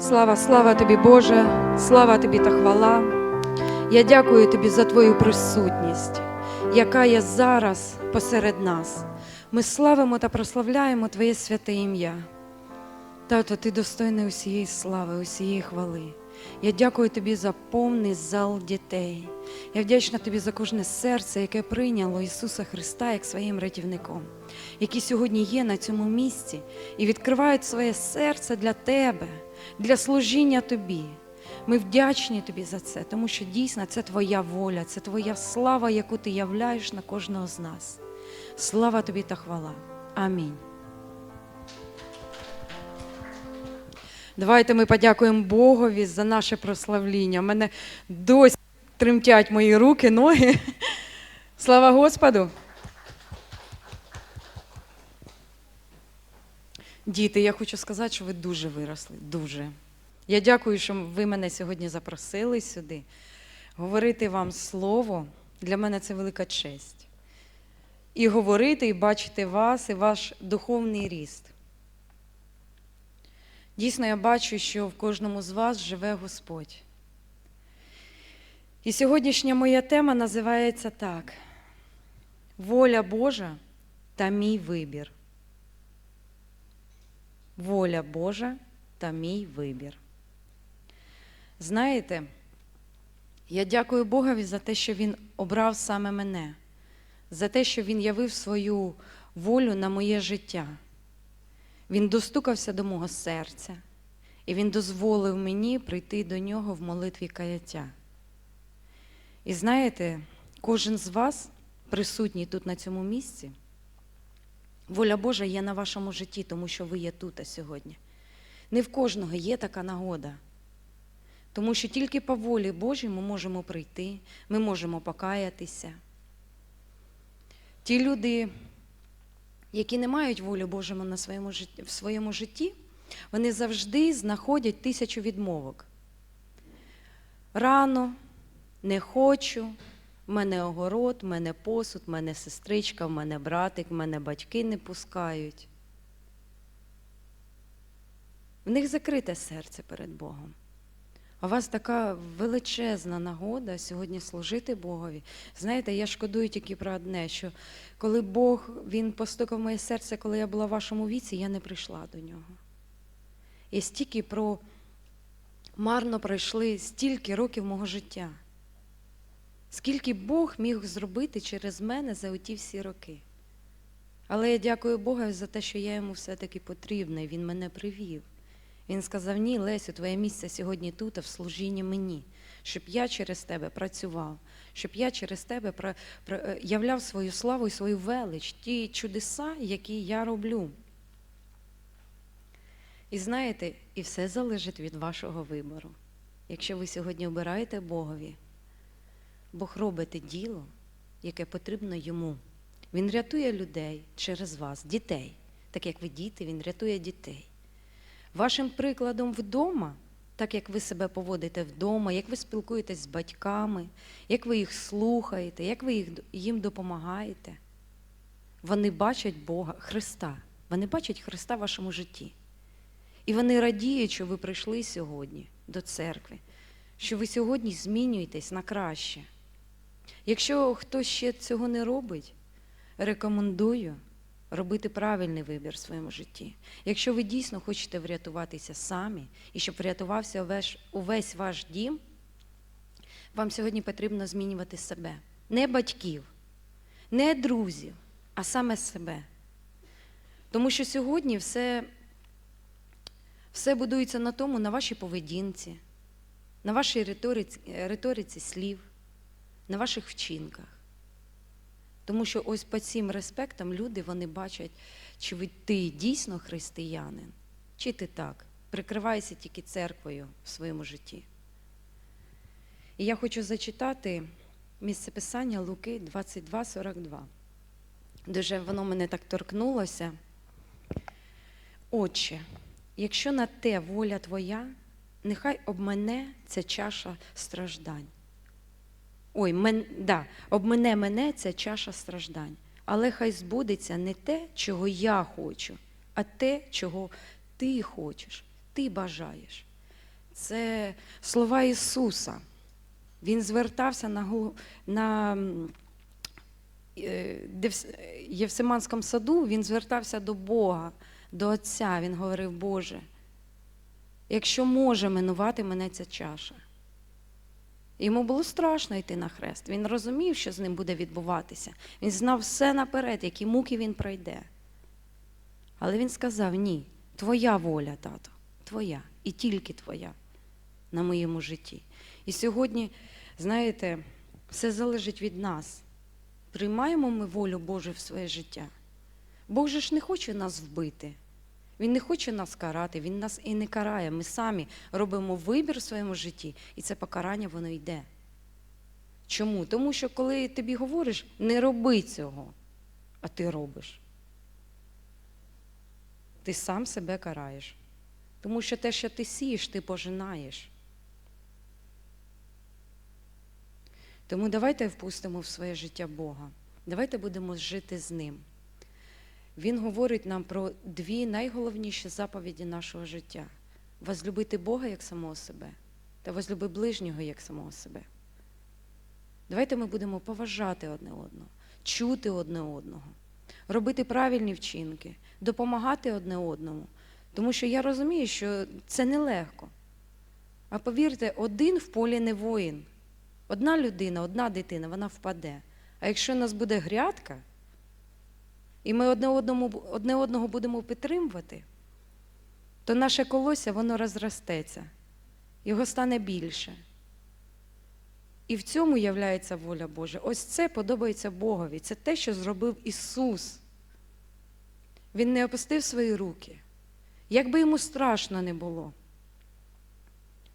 Слава, слава тобі, Боже, слава тобі та хвала. Я дякую тобі за твою присутність, яка є зараз посеред нас. Ми славимо та прославляємо Твоє святе ім'я. Тато, ти достойний усієї слави, усієї хвали. Я дякую тобі за повний зал дітей. Я вдячна тобі за кожне серце, яке прийняло Ісуса Христа як своїм рятівником, які сьогодні є на цьому місці і відкривають своє серце для тебе, для служіння тобі. Ми вдячні тобі за це, тому що дійсно це твоя воля, це твоя слава, яку ти являєш на кожного з нас. Слава тобі та хвала. Амінь. Давайте ми подякуємо Богові за наше прославління. У мене досі тремтять мої руки, ноги. Слава Господу! Діти, я хочу сказати, що ви дуже виросли. Дуже. Я дякую, що ви мене сьогодні запросили сюди. Говорити вам слово для мене це велика честь. І говорити, і бачити вас, і ваш духовний ріст. Дійсно, я бачу, що в кожному з вас живе Господь. І сьогоднішня моя тема називається так: Воля Божа та мій вибір. Воля Божа та мій вибір. Знаєте, я дякую Богові за те, що Він обрав саме мене, за те, що Він явив свою волю на моє життя. Він достукався до мого серця, і Він дозволив мені прийти до нього в молитві каяття. І знаєте, кожен з вас, присутній тут на цьому місці, воля Божа є на вашому житті, тому що ви є тут сьогодні. Не в кожного є така нагода. Тому що тільки по волі Божій ми можемо прийти, ми можемо покаятися. Ті люди, які не мають волі Божому на своєму в своєму житті, вони завжди знаходять тисячу відмовок. Рано, не хочу, в мене огород, в мене посуд, в мене сестричка, в мене братик, в мене батьки не пускають. В них закрите серце перед Богом. У вас така величезна нагода сьогодні служити Богові. Знаєте, я шкодую тільки про одне, що коли Бог Він постукав моє серце, коли я була в вашому віці, я не прийшла до нього. І стільки про марно пройшли стільки років мого життя. Скільки Бог міг зробити через мене за оті всі роки. Але я дякую Богу за те, що я йому все-таки потрібна, і він мене привів. Він сказав: Ні, Лесю, твоє місце сьогодні тут, а в служінні мені, щоб я через тебе працював, щоб я через тебе про, про, е, являв свою славу і свою велич, ті чудеса, які я роблю. І знаєте, і все залежить від вашого вибору. Якщо ви сьогодні обираєте Богові, Бог робить діло, яке потрібно йому. Він рятує людей через вас, дітей. Так як ви діти, він рятує дітей. Вашим прикладом вдома, так як ви себе поводите вдома, як ви спілкуєтесь з батьками, як ви їх слухаєте, як ви їм допомагаєте, вони бачать Бога, Христа. Вони бачать Христа в вашому житті. І вони радіють, що ви прийшли сьогодні до церкви, що ви сьогодні змінюєтесь на краще. Якщо хтось ще цього не робить, рекомендую робити правильний вибір в своєму житті. Якщо ви дійсно хочете врятуватися самі і щоб врятувався увесь, увесь ваш дім, вам сьогодні потрібно змінювати себе. Не батьків, не друзів, а саме себе. Тому що сьогодні все, все будується на тому, на вашій поведінці, на вашій риториці, риториці слів, на ваших вчинках. Тому що ось по цим респектам люди вони бачать, чи ви ти дійсно християнин, чи ти так, прикриваєшся тільки церквою в своєму житті. І я хочу зачитати місце писання Луки 22,42. Дуже воно мене так торкнулося. Отче, якщо на те воля твоя, нехай обмене ця чаша страждань. Ой, мен, да, обмене мене ця чаша страждань. Але хай збудеться не те, чого я хочу, а те, чого ти хочеш, ти бажаєш. це слова Ісуса. Він звертався на, на е, Євсиманському саду, він звертався до Бога, до Отця. Він говорив, Боже, якщо може минувати мене ця чаша. Йому було страшно йти на хрест. Він розумів, що з ним буде відбуватися. Він знав все наперед, які муки він пройде. Але він сказав: ні, твоя воля, тато, твоя і тільки твоя на моєму житті. І сьогодні, знаєте, все залежить від нас. Приймаємо ми волю Божу в своє життя. Бог же ж не хоче нас вбити. Він не хоче нас карати, Він нас і не карає. Ми самі робимо вибір в своєму житті, і це покарання воно йде. Чому? Тому що коли тобі говориш, не роби цього, а ти робиш. Ти сам себе караєш. Тому що те, що ти сієш, ти пожинаєш. Тому давайте впустимо в своє життя Бога. Давайте будемо жити з Ним. Він говорить нам про дві найголовніші заповіді нашого життя: возлюбити Бога як самого себе та возлюби ближнього як самого себе. Давайте ми будемо поважати одне одного, чути одне одного, робити правильні вчинки, допомагати одне одному. Тому що я розумію, що це нелегко. А повірте, один в полі не воїн. Одна людина, одна дитина, вона впаде. А якщо у нас буде грядка, і ми одне, одному, одне одного будемо підтримувати, то наше колосся воно розростеться, його стане більше. І в цьому являється воля Божа. Ось це подобається Богові. Це те, що зробив Ісус. Він не опустив свої руки, як би йому страшно не було.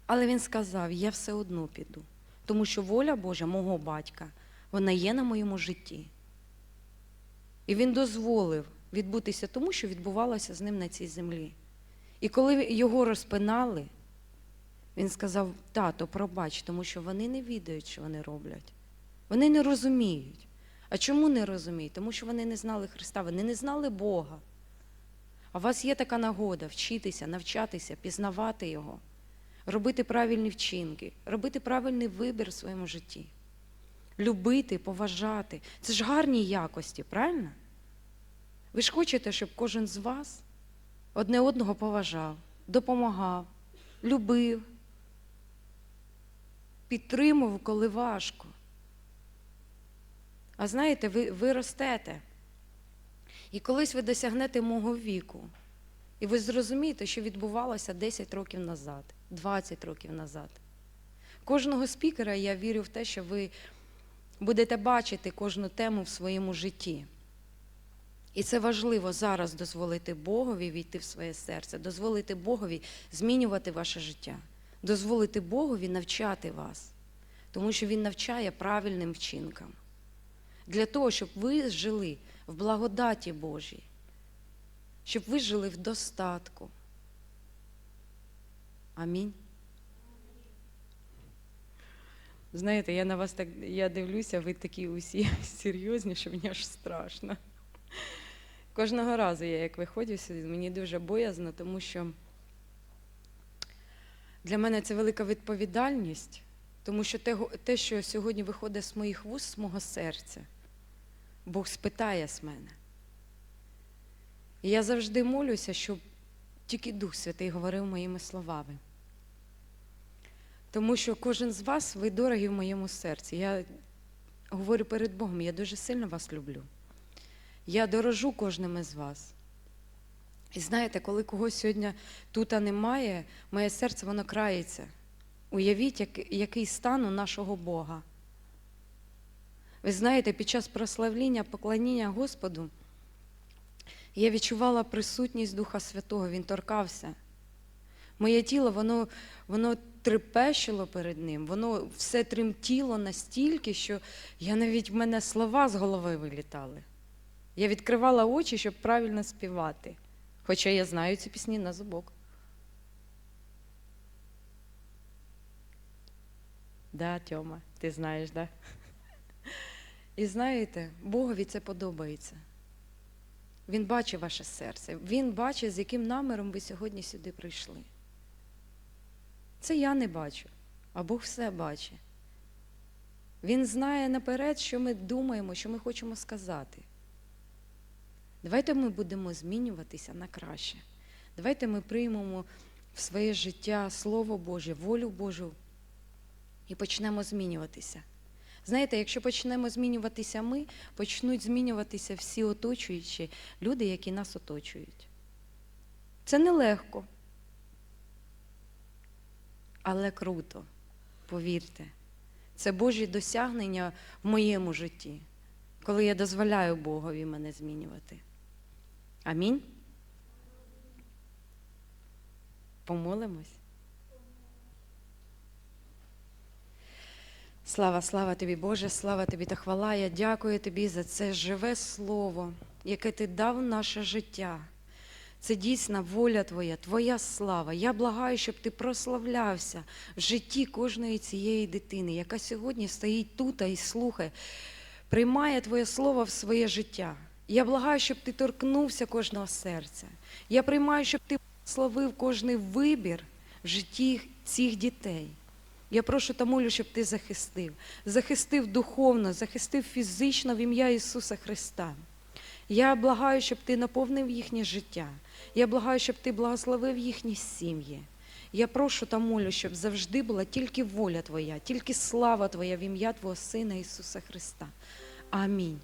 Але він сказав: я все одно піду, тому що воля Божа, мого батька, вона є на моєму житті. І він дозволив відбутися тому, що відбувалося з ним на цій землі. І коли його розпинали, він сказав: тато, пробач, тому що вони не відають, що вони роблять. Вони не розуміють. А чому не розуміють? Тому що вони не знали Христа, вони не знали Бога. А у вас є така нагода вчитися, навчатися, пізнавати Його, робити правильні вчинки, робити правильний вибір в своєму житті, любити, поважати. Це ж гарні якості, правильно? Ви ж хочете, щоб кожен з вас одне одного поважав, допомагав, любив, підтримував, коли важко. А знаєте, ви, ви ростете. І колись ви досягнете мого віку, і ви зрозумієте, що відбувалося 10 років назад, 20 років назад. Кожного спікера я вірю в те, що ви будете бачити кожну тему в своєму житті. І це важливо зараз дозволити Богові війти в своє серце, дозволити Богові змінювати ваше життя, дозволити Богові навчати вас, тому що Він навчає правильним вчинкам. Для того, щоб ви жили в благодаті Божій, щоб ви жили в достатку. Амінь. Знаєте, я на вас так я дивлюся, ви такі усі серйозні, що мені аж страшно. Кожного разу я як виходжу сюди, мені дуже боязно, тому що для мене це велика відповідальність, тому що те, те, що сьогодні виходить з моїх вуст, з мого серця, Бог спитає з мене. І я завжди молюся, щоб тільки Дух Святий говорив моїми словами. Тому що кожен з вас, ви дорогі в моєму серці. Я говорю перед Богом, я дуже сильно вас люблю. Я дорожу кожним із вас. І знаєте, коли когось сьогодні тут немає, моє серце воно крається. Уявіть, як, який стан у нашого Бога. Ви знаєте, під час прославління, поклоніння Господу я відчувала присутність Духа Святого, Він торкався. Моє тіло, воно, воно трепещило перед ним, воно все тремтіло настільки, що я навіть в мене слова з голови вилітали. Я відкривала очі, щоб правильно співати. Хоча я знаю ці пісні на зубок. Да, Тьома, ти знаєш, да? І знаєте, Богові це подобається. Він бачить ваше серце, Він бачить, з яким наміром ви сьогодні сюди прийшли. Це я не бачу, а Бог все бачить. Він знає наперед, що ми думаємо, що ми хочемо сказати. Давайте ми будемо змінюватися на краще. Давайте ми приймемо в своє життя Слово Боже, волю Божу і почнемо змінюватися. Знаєте, якщо почнемо змінюватися ми, почнуть змінюватися всі оточуючі люди, які нас оточують. Це нелегко, але круто, повірте. Це Божі досягнення в моєму житті, коли я дозволяю Богові мене змінювати. Амінь. Помолимось. Слава, слава тобі, Боже, слава тобі та хвала. Я дякую тобі за це живе слово, яке ти дав в наше життя. Це дійсна воля Твоя, Твоя слава. Я благаю, щоб ти прославлявся в житті кожної цієї дитини, яка сьогодні стоїть тут і слухає, приймає Твоє слово в своє життя. Я благаю, щоб ти торкнувся кожного серця. Я приймаю, щоб ти славив кожний вибір в житті цих дітей. Я прошу та молю, щоб ти захистив, захистив духовно, захистив фізично в ім'я Ісуса Христа. Я благаю, щоб ти наповнив їхнє життя. Я благаю, щоб ти благословив їхні сім'ї. Я прошу та молю, щоб завжди була тільки воля Твоя, тільки слава Твоя в ім'я Твого Сина Ісуса Христа. Амінь.